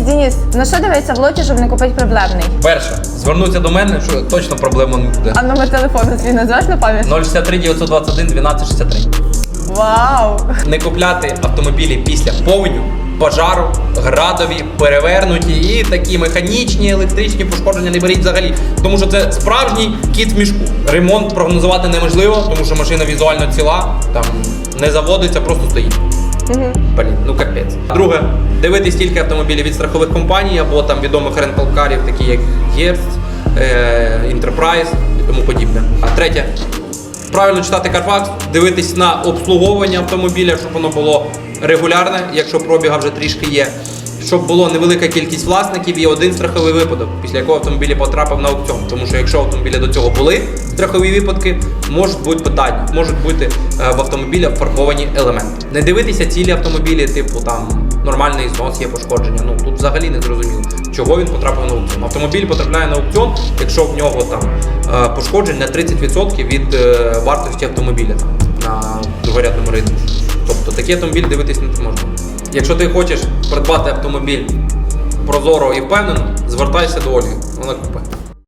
Денис, Денис, на що дивиться в лоті, щоб не купити проблемний? Перше, звернуться до мене, що точно проблема не буде. А номер телефону свій назвеш на пам'ять? 063 921 1263. Вау! Не купляти автомобілі після повеню, пожару, градові, перевернуті і такі механічні, електричні пошкодження не беріть взагалі. Тому що це справжній кіт в мішку. Ремонт прогнозувати неможливо, тому що машина візуально ціла, там не заводиться, просто стоїть. Блін, ну капець. Друге, дивитись тільки автомобілі від страхових компаній або там відомих ренталкарів, такі як Герц, е, Enterprise і тому подібне. А третє, правильно читати Carfax, дивитись на обслуговування автомобіля, щоб воно було регулярне, якщо пробіга вже трішки є. Щоб було невелика кількість власників і один страховий випадок, після якого автомобіль потрапив на аукціон. Тому що якщо автомобілі до цього були страхові випадки, можуть бути питання, можуть бути е, в автомобілях фарбовані елементи. Не дивитися цілі автомобілі, типу там нормальний знос, є пошкодження. Ну тут взагалі не зрозуміло, чого він потрапив на аукціон. Автомобіль потрапляє на аукціон, якщо в нього там е, пошкоджень на 30% від е, вартості автомобіля там, на другорядному ринку. Тобто такий автомобіль дивитись не можна. Якщо ти хочеш придбати автомобіль прозоро і впевнено, звертайся до Ольги. Вона купить.